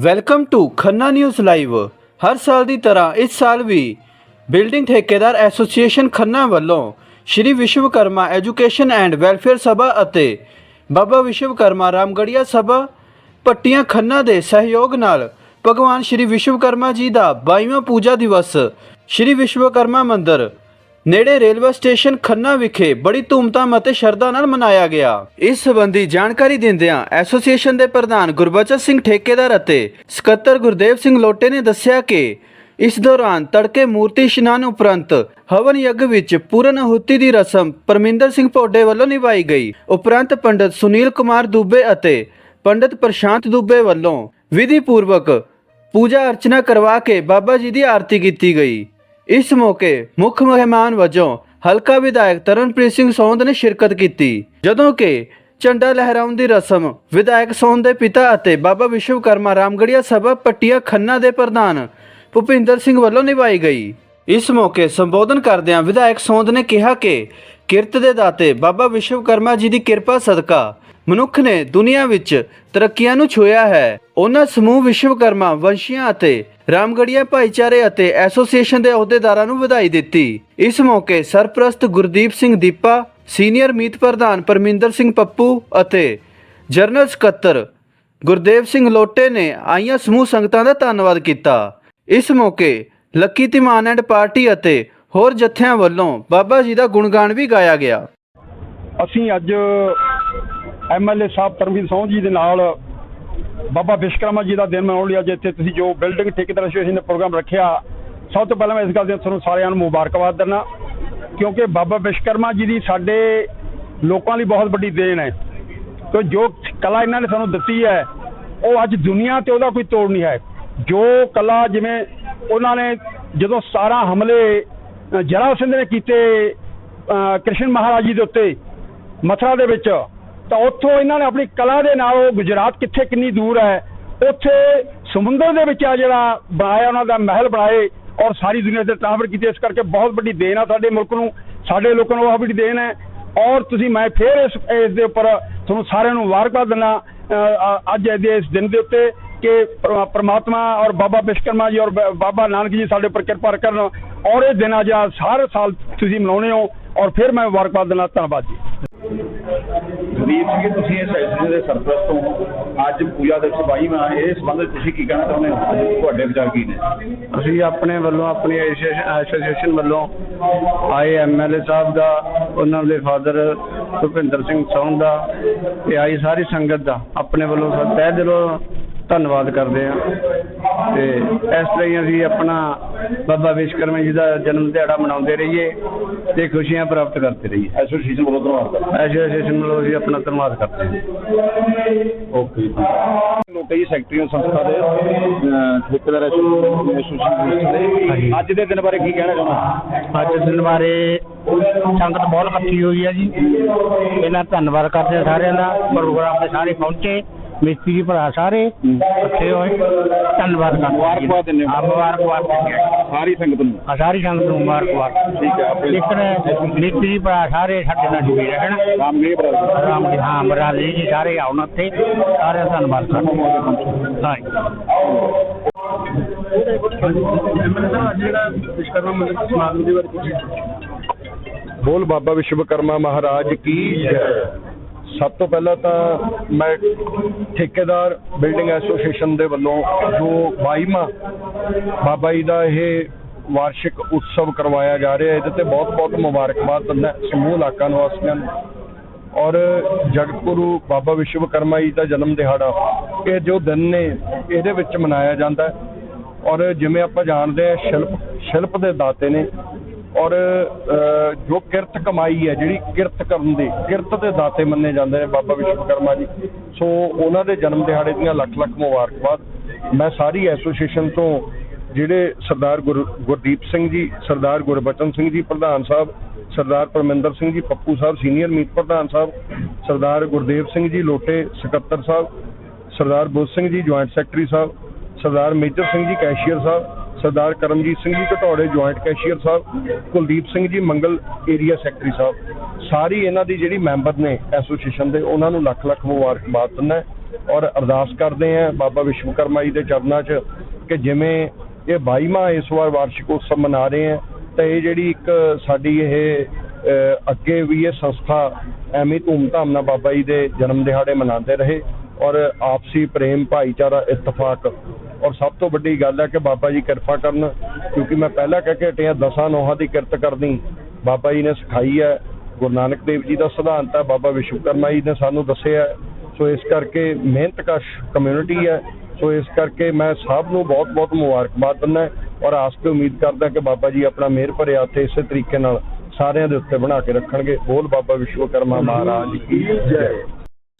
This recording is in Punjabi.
Welcome to Khanna news live ਹਰ ਸਾਲ ਦੀ ਤਰ੍ਹਾਂ ਇਸ ਸਾਲ ਵੀ ਬਿਲਡਿੰਗ ਠੇਕੇਦਾਰ ਐਸੋਸੀਏਸ਼ਨ ਖੰਨਾ ਵੱਲੋਂ Shri Vishwakarma education and welfare Sabha ਅਤੇ ਬਾਬਾ ਵਿਸ਼ਵਕਰਮਾ ਰਾਮਗੜੀਆ ਸਭਾ ਪੱਟੀਆਂ ਖੰਨਾ ਦੇ ਸਹਿਯੋਗ ਨਾਲ ਭਗਵਾਨ ਸ਼੍ਰੀ ਵਿਸ਼ਵਕਰਮਾ ਜੀ ਦਾ 22ਵਾਂ ਪੂਜਾ ਦਿਵਸ ਸ਼੍ਰੀ ਵਿਸ਼ਵਕਰਮਾ ਮੰਦਿਰ ਨੇੜੇ ਰੇਲਵੇ ਸਟੇਸ਼ਨ ਖੰਨਾ ਵਿਖੇ ਬੜੀ ਧੂਮਧਾਮ ਅਤੇ ਸ਼ਰਧਾ ਨਾਲ ਮਨਾਇਆ ਗਿਆ। ਇਸ ਸੰਬੰਧੀ ਜਾਣਕਾਰੀ ਦਿੰਦਿਆਂ ਐਸੋਸੀਏਸ਼ਨ ਦੇ ਪ੍ਰਧਾਨ ਗੁਰਬਚਨ ਸਿੰਘ ਠੇਕੇਦਾਰ ਅਤੇ ਸਕੱਤਰ ਗੁਰਦੇਵ ਸਿੰਘ ਲੋਟੇ ਨੇ ਦੱਸਿਆ ਕਿ ਇਸ ਦੌਰਾਨ ਤੜਕੇ ਮੂਰਤੀ ਇਸ਼ਨਾਨ ਉਪਰੰਤ ਹਵਨ ਯੱਗ ਵਿੱਚ ਪੂਰਨ ਆਹੁਤੀ ਦੀ ਰਸਮ ਪਰਮਿੰਦਰ ਸਿੰਘ ਭੋਡੇ ਵੱਲੋਂ ਨਿਭਾਈ ਗਈ। ਉਪਰੰਤ ਪੰਡਤ ਸੁਨੀਲ ਕੁਮਾਰ ਦੁਬੇ ਅਤੇ ਪੰਡਤ ਪ੍ਰਸ਼ਾਂਤ ਦੁਬੇ ਵੱਲੋਂ ਵਿਧੀ ਪੂਰਵਕ ਪੂਜਾ ਅਰਚਨਾ ਕਰਵਾ ਕੇ ਬਾਬਾ ਜੀ ਦੀ ਆਰਤੀ ਕੀਤੀ ਗਈ। ਇਸ ਮੌਕੇ ਮੁੱਖ ਮਹਿਮਾਨ ਵਜੋਂ ਹਲਕਾ ਵਿਧਾਇਕ ਤਰਨਪ੍ਰੀਤ ਸਿੰਘ ਸੌਂਦ ਨੇ ਸ਼ਿਰਕਤ ਕੀਤੀ। ਜਦੋਂ ਕਿ ਝੰਡਾ ਲਹਿਰਾਉਣ ਦੀ ਰਸਮ ਵਿਧਾਇਕ ਸੌਂਦ ਦੇ ਪਿਤਾ ਅਤੇ ਬਾਬਾ ਵਿਸ਼ਵਕਰਮਾ ਰਾਮਗੜੀਆ ਸਭਾ ਪੱਟੀਆਂ ਖੰਨਾ ਦੇ ਪ੍ਰਧਾਨ ਭੁਪਿੰਦਰ ਸਿੰਘ ਵੱਲੋਂ ਨਿਭਾਈ ਗਈ। ਇਸ ਮੌਕੇ ਸੰਬੋਧਨ ਕਰਦਿਆਂ ਵਿਧਾਇਕ ਸੌਂਦ ਨੇ ਕਿਹਾ ਕਿ ਕਿਰਤ ਦੇ ਦਾਤੇ ਬਾਬਾ ਵਿਸ਼ਵਕਰਮਾ ਜੀ ਦੀ ਕਿਰਪਾ ਸਦਕਾ ਮਨੁੱਖ ਨੇ ਦੁਨੀਆ ਵਿੱਚ ਤਰੱਕੀਆਂ ਨੂੰ ਛੋਇਆ ਹੈ। ਉਹਨਾਂ ਸਮੂਹ ਵਿਸ਼ਵਕਰਮਾ, ਵੰਸ਼ੀਆਂ ਅਤੇ ਰਾਮਗੜੀਆ ਭਾਈਚਾਰੇ ਅਤੇ ਐਸੋਸੀਏਸ਼ਨ ਦੇ ਅਹੁਦੇਦਾਰਾਂ ਨੂੰ ਵਧਾਈ ਦਿੱਤੀ। ਇਸ ਮੌਕੇ ਸਰਪ੍ਰਸਤ ਗੁਰਦੀਪ ਸਿੰਘ ਦੀਪਾ, ਸੀਨੀਅਰ ਮੀਤ ਪ੍ਰਧਾਨ ਪਰਮਿੰਦਰ ਸਿੰਘ ਪੱਪੂ ਅਤੇ ਜਨਰਲ ਸਕੱਤਰ ਗੁਰਦੇਵ ਸਿੰਘ ਲੋਟੇ ਨੇ ਆਈਆਂ ਸਮੂਹ ਸੰਗਤਾਂ ਦਾ ਧੰਨਵਾਦ ਕੀਤਾ। ਇਸ ਮੌਕੇ ਲੱਕੀ ਧੀਮਾਨ ਐਂਡ ਪਾਰਟੀ ਅਤੇ ਹੋਰ ਜਥਿਆਂ ਵੱਲੋਂ ਬਾਬਾ ਜੀ ਦਾ ਗੁਣਗਾਨ ਵੀ ਗਾਇਆ ਗਿਆ। ਅਸੀਂ ਅੱਜ ਐਮਐਲਏ ਸਾਹਿਬ ਪਰਮਵੀਰ ਸੋਹ ਜੀ ਦੇ ਨਾਲ ਬਾਬਾ ਵਿਸ਼ਕਰਮਾ ਜੀ ਦਾ ਦਿਨ ਮਨਾਉਣ ਲਈ ਅੱਜ ਇੱਥੇ ਤੁਸੀਂ ਜੋ ਬਿਲਡਿੰਗ ਠੇਕੇਦਾਰ ਐਸੋਸੀਏਸ਼ਨ ਨੇ ਪ੍ਰੋਗਰਾਮ ਰੱਖਿਆ ਸਭ ਤੋਂ ਪਹਿਲਾਂ ਮੈਂ ਇਸ ਗੱਲ ਦੀ ਤੁਹਾਨੂੰ ਸਾਰਿਆਂ ਨੂੰ ਮੁਬਾਰਕਬਾਦ ਦਿੰਦਾ ਕਿਉਂਕਿ ਬਾਬਾ ਵਿਸ਼ਕਰਮਾ ਜੀ ਦੀ ਸਾਡੇ ਲੋਕਾਂ ਲਈ ਬਹੁਤ ਵੱਡੀ ਦੇਣ ਹੈ। ਕਿ ਜੋ ਕਲਾ ਇਹਨਾਂ ਨੇ ਸਾਨੂੰ ਦਿੱਤੀ ਹੈ ਉਹ ਅੱਜ ਦੁਨੀਆ ਤੇ ਉਹਦਾ ਕੋਈ ਤੋੜ ਨਹੀਂ ਹੈ। ਜੋ ਕਲਾ ਜਿਵੇਂ ਉਹਨਾਂ ਨੇ ਜਦੋਂ 17 ਹਮਲੇ ਅ, ਜਰਾ ਸਿੰਘ ਨੇ ਕੀਤੇ ਕ੍ਰਿਸ਼ਨ ਮਹਾਰਾਜ ਜੀ ਦੇ ਉੱਤੇ ਮਥੁਰਾ ਦੇ ਵਿੱਚ ਤਾਂ ਉੱਥੋਂ ਇਹਨਾਂ ਨੇ ਆਪਣੀ ਕਲਾ ਦੇ ਨਾਲ ਉਹ ਗੁਜਰਾਤ ਕਿੱਥੇ ਕਿੰਨੀ ਦੂਰ ਹੈ, ਉੱਥੇ ਸਮੁੰਦਰ ਦੇ ਵਿੱਚ ਆ ਜਿਹੜਾ ਬਣਾਇਆ ਉਹਨਾਂ ਦਾ ਮਹਿਲ ਬਣਾਏ ਔਰ ਸਾਰੀ ਦੁਨੀਆ ਤੇ ਟ੍ਰਾਂਸਫਰ ਕੀਤੇ, ਇਸ ਕਰਕੇ ਬਹੁਤ ਵੱਡੀ ਦੇਣ ਆ ਸਾਡੇ ਮੁਲਕ ਨੂੰ, ਸਾਡੇ ਲੋਕਾਂ ਨੂੰ ਬਹੁਤ ਵੱਡੀ ਦੇਣ ਹੈ। ਔਰ ਤੁਸੀਂ, ਮੈਂ ਫੇਰ ਇਸ ਇਸ ਦੇ ਉੱਪਰ ਤੁਹਾਨੂੰ ਸਾਰਿਆਂ ਨੂੰ ਮੁਬਾਰਕਬਾਦ ਦਿੰਦਾ ਅੱਜ ਦੇ ਇਸ ਦਿਨ ਦੇ ਉੱਤੇ ਕਿ ਪਰ- ਪ੍ਰਮਾਤਮਾ ਔਰ ਬਾਬਾ ਵਿਸ਼ਕਰਮਾ ਜੀ ਔਰ ਬਾਬਾ ਨਾਨਕ ਜੀ ਸਾਡੇ ਉੱਪਰ ਕਿਰਪਾ ਕਰਨ ਔਰ ਇਹ ਦਿਨ ਅੱਜ ਹਰ ਸਾਲ ਤੁਸੀਂ ਮਨਾਉਣੇ ਹੋ ਔਰ ਫਿਰ ਮੈਂ ਮੁਬਾਰਕਬਾਦ ਦਿੰਦਾ ਧੰਨਵਾਦ ਜੀ। ਗਰੀਬ ਜੀ, ਤੁਸੀਂ ਇਸ ਐਸੋਸੀਏਸ਼ਨ ਦੇ ਸਰਪ੍ਰਸਤ ਤੋਂ ਅੱਜ ਪੂਜਾ ਦਿਵਸ 22ਵਾਂ ਇਸ ਸੰਬੰਧ ਤੁਸੀਂ ਕੀ ਕਹਿਣਾ ਚਾਹੁੰਦੇ ਹੋ? ਤੁਹਾਡੇ ਵਿਚਾਰ ਕੀ ਨੇ? ਅਸੀਂ ਆਪਣੇ ਵੱਲੋਂ, ਆਪਣੀ ਐਸੋਸੀਏਸ਼ਨ ਐਸੋਸੀਏਸ਼ਨ ਵੱਲੋਂ ਆਏ ਐਮਐਲਏ ਸਾਹਿਬ ਦਾ, ਉਹਨਾਂ ਦੇ ਫਾਦਰ ਭੁਪਿੰਦਰ ਸਿੰਘ ਸੌਣ ਦਾ ਤੇ ਆਈ ਸਾਰੀ ਸੰਗਤ ਦਾ ਆਪਣੇ ਵੱਲੋਂ ਤਹਿ ਦਿਲੋਂ ਧੰਨਵਾਦ ਕਰਦੇ ਹਾਂ। ਤੇ ਇਸ ਤਰ੍ਹਾਂ ਹੀ ਅਸੀਂ ਆਪਣਾ ਬਾਬਾ ਵਿਸ਼ਕਰਮਾ ਜੀ ਦਾ ਜਨਮ ਦਿਹਾੜਾ ਮਨਾਉਂਦੇ ਰਹੀਏ ਤੇ ਖੁਸ਼ੀਆਂ ਪ੍ਰਾਪਤ ਕਰਦੇ ਰਹੀਏ। ਐਸੋਸੀਏਸ਼ਨ ਵੱਲੋਂ ਧੰਨਵਾਦ ਕਰਦਾ ਐਸੋਸੀਏਸ਼ਨ ਵੱਲੋਂ ਅਸੀਂ ਆਪਣਾ ਧੰਨਵਾਦ ਕਰਦੇ ਹਾਂ। ਓਕੇ ਲੋਕਾਂ ਦੀ ਸੈਕਟਰੀ ਸੰਸਥਾ ਦੇ ਠੇਕੇਦਾਰ ਐਸੋਸੀਏਸ਼ਨ ਅੱਜ ਦੇ ਦਿਨ ਬਾਰੇ ਕੀ ਕਹਿਣਾ ਚਾਹੁੰਦੇ ਅੱਜ ਦਿਨ ਬਾਰੇ ਸੰਗਤ ਬਹੁਤ ਇਕੱਠੀ ਹੋਈ ਹੈ ਜੀ। ਇਹਨਾਂ ਧੰਨਵਾਦ ਕਰਦੇ ਸਾਰਿਆਂ ਦਾ। ਪ੍ਰੋਗਰਾਮ ਤੇ ਸਾਰੇ ਪਹੁੰਚੇ। ਮਿਸਤਰੀ ਭਰਾ ਸਾਰੇ ਇਕੱਠੇ ਹੋਏ ਧੰਨਵਾਦ ਕਰਦੇ ਹਾਂ ਜੀ। ਮੁਬਾਰਕਬਾਦ ਦਿੰਦੇ ਹੋ। ਹਾਂ, ਮੁਬਾਰਕਬਾਦ ਦਿੰਦੇ ਹਾਂ। ਸਾਰੀ ਸੰਗਤ ਨੂੰ ਹਾਂ, ਸਾਰੀ ਸੰਗਤ ਨੂੰ ਮੁਬਾਰਕਬਾਦ ਠੀਕ ਹੈ ਆਪਣੇ ਇੱਕ ਮਿਸਤਰੀ ਭਰਾ ਸਾਰੇ ਸਾਡੇ ਨਾਲ ਜੁੜੇ ਰਹਿਣ ਰਾਮਗੀਰ ਬਰਾਦਰ ਰਾਮ ਜੀ ਹਾਂ ਮਹਾਰਾਜ ਜੀ ਸਾਰੇ ਆਉਣ ਉੱਥੇ ਸਾਰਿਆਂ ਦਾ ਧੰਨਵਾਦ ਕਰਦੇ ਹਾਂ ਹਾਂ ਜੀ। ਬੋਲ ਬਾਬਾ ਵਿਸ਼ਵਕਰਮਾ ਮਹਾਰਾਜ ਕੀ ਜੈ ਸਭ ਤੋਂ ਪਹਿਲਾਂ ਤਾਂ ਮੈਂ ਠੇਕੇਦਾਰ ਬਿਲਡਿੰਗ ਐਸੋਸੀਏਸ਼ਨ ਦੇ ਵੱਲੋਂ ਜੋ 22ਵਾਂ ਬਾਬਾ ਜੀ ਦਾ ਇਹ ਵਾਰਸ਼ਿਕ ਉਤਸਵ ਕਰਵਾਇਆ ਜਾ ਰਿਹਾ ਹੈ ਇਹਦੇ ਤੇ ਬਹੁਤ-ਬਹੁਤ ਮੁਬਾਰਕਬਾਦ ਦਿੰਦਾ ਸਮੂਹ ਇਲਾਕਾ ਨਿਵਾਸੀਆਂ ਨੂੰ। ਔਰ ਜਗਤਗੁਰੂ ਬਾਬਾ ਵਿਸ਼ਵਕਰਮਾ ਜੀ ਦਾ ਜਨਮ ਦਿਹਾੜਾ, ਇਹ ਜੋ ਦਿਨ ਨੇ, ਇਹਦੇ ਵਿੱਚ ਮਨਾਇਆ ਜਾਂਦਾ ਔਰ ਜਿਵੇਂ ਆਪਾਂ ਜਾਣਦੇ ਹਾਂ, ਸ਼ਿਲਪ ਸ਼ਿਲਪ ਦੇ ਦਾਤੇ ਨੇ ਔਰ ਜੋ ਕਿਰਤ ਕਮਾਈ ਹੈ, ਜਿਹੜੀ ਕਿਰਤ ਕਰਨ ਦੀ, ਕਿਰਤ ਦੇ ਦਾਤੇ ਮੰਨੇ ਜਾਂਦੇ ਨੇ ਬਾਬਾ ਵਿਸ਼ਵਕਰਮਾ ਜੀ। ਸੋ ਉਹਨਾਂ ਦੇ ਜਨਮ ਦਿਹਾੜੇ ਦੀਆਂ ਲੱਖ ਲੱਖ ਮੁਬਾਰਕਬਾਦ। ਮੈਂ ਸਾਰੀ ਐਸੋਸੀਏਸ਼ਨ ਤੋਂ ਜਿਹੜੇ ਸਰਦਾਰ ਗੁਰ- ਗੁਰਦੀਪ ਸਿੰਘ ਜੀ, ਸਰਦਾਰ ਗੁਰਬਚਨ ਸਿੰਘ ਜੀ ਪ੍ਰਧਾਨ ਸਾਹਿਬ, ਸਰਦਾਰ ਪਰਮਿੰਦਰ ਸਿੰਘ ਜੀ ਪੱਪੂ ਸਾਹਿਬ, ਸੀਨੀਅਰ ਮੀਤ ਪ੍ਰਧਾਨ ਸਾਹਿਬ, ਸਰਦਾਰ ਗੁਰਦੇਵ ਸਿੰਘ ਜੀ ਲੋਟੇ ਸਕੱਤਰ ਸਾਹਿਬ, Sardar Budh Singh ji joint secretary Sahib, Sardar Major Singh ji cashier Sahib Sardar Karamjit Singh ji ਘਟੌੜੇ joint cashier Sahib, Kuldeep Singh ji Mangal area secretary ਸਾਹਿਬ, ਸਾਰੀ ਇਹਨਾਂ ਦੀ ਜਿਹੜੀ ਮੈਂਬਰ ਨੇ ਐਸੋਸੀਏਸ਼ਨ ਦੇ, ਉਹਨਾਂ ਨੂੰ ਲੱਖ ਲੱਖ ਮੁਬਾਰਕਬਾਦ ਦਿੰਦਾ ਔਰ ਅਰਦਾਸ ਕਰਦੇ ਹਾਂ ਬਾਬਾ ਵਿਸ਼ਵਕਰਮਾ ਜੀ ਦੇ ਚਰਨਾਂ 'ਚ ਕਿ ਜਿਵੇਂ ਇਹ 22ਵਾਂ ਇਸ ਵਾਰ ਵਾਰਸ਼ਿਕ ਉਤਸਵ ਮਨਾ ਰਹੇ ਹਾਂ, ਤਾਂ ਇਹ ਜਿਹੜੀ ਇੱਕ ਸਾਡੀ ਇਹ ਅੱਗੇ ਵੀ ਇਹ ਸੰਸਥਾ ਐਵੇਂ ਹੀ ਧੂਮਧਾਮ ਨਾਲ ਬਾਬਾ ਜੀ ਦੇ ਜਨਮ ਦਿਹਾੜੇ ਮਨਾਉਂਦੇ ਰਹੇ। ਔਰ ਆਪਸੀ ਪ੍ਰੇਮ, ਭਾਈਚਾਰਾ, ਇਤਫਾਕ। ਔਰ ਸਭ ਤੋਂ ਵੱਡੀ ਗੱਲ ਹੈ ਕਿ ਬਾਬਾ ਜੀ ਕਿਰਪਾ ਕਰਨ, ਕਿਉਂਕਿ ਮੈਂ ਪਹਿਲਾਂ ਕਹਿ ਕੇ ਹਟਿਆ, ਦਸਾਂ ਨੋਹਾਂ ਦੀ ਕਿਰਤ ਕਰਨੀ। ਬਾਬਾ ਜੀ ਨੇ ਸਿਖਾਈ ਹੈ। ਗੁਰੂ ਨਾਨਕ ਦੇਵ ਜੀ ਦਾ ਸਿਧਾਂਤ ਹੈ, ਬਾਬਾ ਵਿਸ਼ਵਕਰਮਾ ਜੀ ਨੇ ਸਾਨੂੰ ਦੱਸਿਆ ਸੋ ਇਸ ਕਰਕੇ ਮਿਹਨਤਕਸ਼ ਕਮਿਊਨਿਟੀ ਹੈ। ਸੋ ਇਸ ਕਰਕੇ ਮੈਂ ਸਭ ਨੂੰ ਬਹੁਤ-ਬਹੁਤ ਮੁਬਾਰਕਬਾਦ ਦਿੰਦਾ ਔਰ ਆਸ ਤੇ ਉਮੀਦ ਕਰਦਾ ਕਿ ਬਾਬਾ ਜੀ ਆਪਣਾ ਮਿਹਰ ਭਰਿਆ ਹੱਥ ਇਸੇ ਤਰੀਕੇ ਨਾਲ ਸਾਰਿਆਂ ਦੇ ਉੱਤੇ ਬਣਾ ਕੇ ਰੱਖਣਗੇ। ਬੋਲ ਬਾਬਾ ਵਿਸ਼ਵਕਰਮਾ ਮਹਾਰਾਜ ਕੀ ਜੈ।